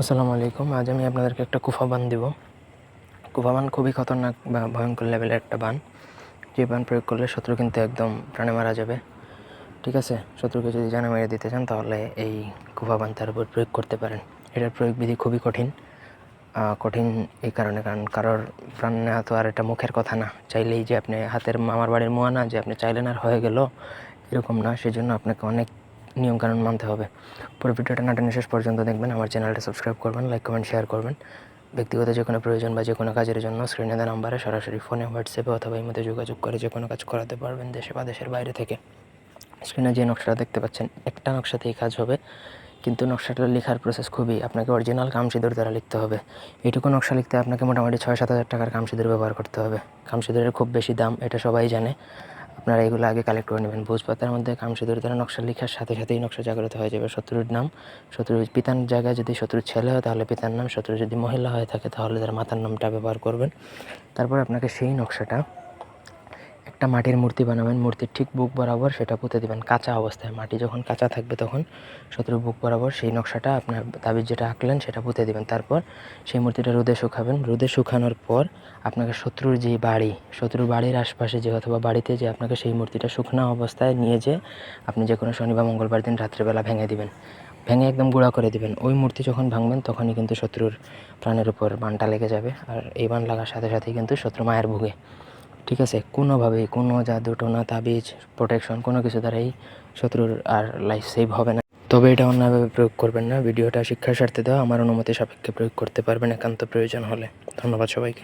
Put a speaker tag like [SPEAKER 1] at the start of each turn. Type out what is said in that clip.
[SPEAKER 1] আসসালামু আলাইকুম। আজ আমি আপনাদেরকে একটা কুফা বান দিব। কুফা বান খুবই খতরনাক বা ভয়ঙ্কর লেভেলের একটা বান। যে বান প্রয়োগ করলে শত্রু কিন্তু একদম প্রাণে মারা যাবে। ঠিক আছে? শত্রুকে যদি জানা মেরে দিতে চান, তাহলে এই কুফা বান তার উপর প্রয়োগ করতে পারেন। এটার প্রয়োগ বিধি খুবই কঠিন। কঠিন এই কারণে, কারণ কারোর প্রাণ নেওয়া তো আর এটা মুখের কথা না। চাইলেই যে আপনি হাতের মামার বাড়ির মোয়া না, যে আপনি চাইলেন আর হয়ে গেল, এরকম না। সেজন্য আপনাকে অনেক নিয়মকানুন মানতে হবে। পুরো ভিডিওটা নাটানো শেষ পর্যন্ত দেখবেন। আমার চ্যানেলটা সাবস্ক্রাইব করবেন লাইক কমেন্ট শেয়ার করবেন। ব্যক্তিগত যে কোনো প্রয়োজন বা যে কোনো কাজের জন্য স্ক্রিনে দেওয়া নাম্বারে সরাসরি ফোনে হোয়াটসঅ্যাপে অথবা এই মধ্যে যোগাযোগ করে যে কোনো কাজ করাতে পারবেন দেশে বা দেশের বাইরে থেকে। স্ক্রিনে যে নকশাটা দেখতে পাচ্ছেন, একটা নকশাতেই কাজ হবে। কিন্তু নকশাটা লেখার প্রসেস খুবই আপনাকে অরিজিনাল কামসিঁদুর দ্বারা লিখতে হবে। এইটুকু নকশা লিখতে আপনাকে মোটামুটি ছয় সাত হাজার টাকার কামসিঁদুর ব্যবহার করতে হবে। কামসিঁদুরের খুব বেশি দাম, এটা সবাই জানে। আপনারা এগুলো আগে কালেক্ট করে নেবেন। ভোজপাতার মধ্যে কামসিঁদুর দ্বারা নকশা লেখার সাথে সাথেই নকশা জাগ্রত হয়ে যাবে। শত্রুর নাম, শত্রুর পিতার জায়গায় যদি শত্রুর ছেলে হয়, তাহলে পিতার নাম, শত্রু যদি মহিলা হয়ে থাকে, তাহলে তার মাতার নামটা ব্যবহার করবেন। তারপর আপনাকে সেই নকশাটা একটা মাটির মূর্তি বানাবেন, মূর্তির ঠিক বুক বরাবর সেটা পুঁতে দেবেন। কাঁচা অবস্থায় মাটি যখন কাঁচা থাকবে তখন শত্রুর বুক বরাবর সেই নকশাটা আপনার তাবিজ যেটা আঁকলেন সেটা পুঁতে দেবেন। তারপর সেই মূর্তিটা রোদে শুকাবেন। রোদে শুকানোর পর আপনাকে শত্রুর যে বাড়ি, শত্রুর বাড়ির আশপাশে যে অথবা বাড়িতে যে আপনাকে সেই মূর্তিটা শুকনো অবস্থায় নিয়ে যে আপনি যে কোনো শনি বা মঙ্গলবার দিন রাত্রেবেলা ভেঙে দিবেন। ভেঙে একদম গুঁড়া করে দিবেন। ওই মূর্তি যখন ভাঙবেন তখনই কিন্তু শত্রুর প্রাণের উপর বানটা লেগে যাবে। আর এই বান লাগার সাথে সাথেই কিন্তু শত্রু মায়ের ভুগে। ঠিক আছে? কোনোভাবেই কোনো জাদু, টোনা, তাবিজ প্রোটেকশন কোনো কিছু দ্বারাই শত্রুর আর লাইফ সেভ হবে না। তবে এটা অন্যভাবে প্রয়োগ করবেন না। ভিডিওটা শিক্ষার স্বার্থে দেওয়া। আমার অনুমতি সাপেক্ষে প্রয়োগ করতে পারবেন। একান্ত প্রয়োজন হলে। ধন্যবাদ সবাইকে।